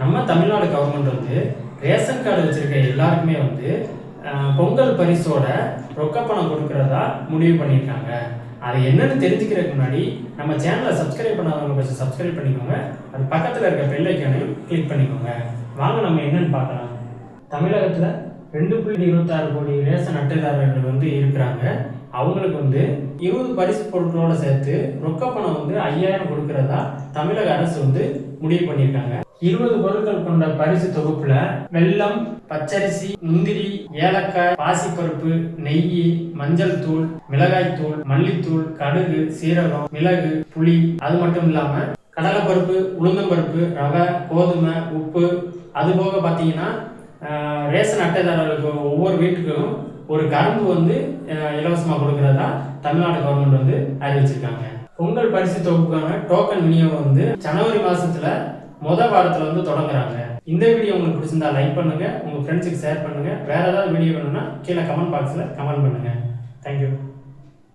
நம்ம தமிழ்நாடு கவர்மெண்ட் வந்து ration card வச்சுருக்க எல்லாருக்குமே வந்து பொங்கல் பரிசோட ரொக்க பணம் கொடுக்குறதா முடிவு பண்ணியிருக்காங்க அது என்னன்னு தெரிஞ்சுக்கிறதுக்கு முன்னாடி நம்ம சேனலை சப்ஸ்கிரைப் பண்ணாதவங்க கொஞ்சம் சப்ஸ்கிரைப் பண்ணிக்கோங்க. அது பக்கத்தில் இருக்க பெல் ஐக்கானையும் கிளிக் பண்ணிக்கோங்க. வாங்க நம்ம என்னன்னு பார்க்கலாம். தமிழகத்தில் ரெண்டு புள்ளி இருபத்தாறு கோடி ரேஷன் அட்டைதாரர்கள் வந்து இருக்கிறாங்க. அவங்களுக்கு வந்து இருபது பரிசு பொருட்களோட சேர்த்து ரொக்க பணம் வந்து ஐயாயிரம் கொடுக்கறதா தமிழக அரசு வந்து முடிவு பண்ணியிருக்காங்க. இருபது பொருட்கள் கொண்ட பரிசு தொகுப்புல வெல்லம் பச்சரிசி முந்திரி ஏலக்காய் பாசிப்பருப்பு நெய் மஞ்சள் தூள் மிளகாய் தூள் மல்லித்தூள் கடுகு சீரகம் மிளகு புளி அது மட்டும் இல்லாம கடலைப்பருப்பு உளுந்தம்பருப்பு ரவை கோதுமை உப்பு. அது போக பார்த்தீங்கன்னா ரேஷன் அட்டைதாரர்களுக்கு ஒவ்வொரு வீட்டுக்கும் ஒரு கரும்பு வந்து இலவசமாக கொடுக்கறதா தமிழ்நாடு கவர்மெண்ட் வந்து அறிவிச்சிருக்காங்க. பொங்கல் பரிசு தொகுப்புக்கான டோக்கன் விநியோகம் வந்து ஜனவரி மாசத்துல முத வாரத்துல வந்து தொடங்குறாங்க. இந்த வீடியோ உங்களுக்கு பிடிச்சிருந்தா லைக் பண்ணுங்க உங்க ஃப்ரெண்ட்ஸுக்கு ஷேர் பண்ணுங்க. வேற ஏதாவது வீடியோ வேணும்னா கீழே கமெண்ட் பாக்ஸ்ல கமெண்ட் பண்ணுங்க. தேங்க்யூ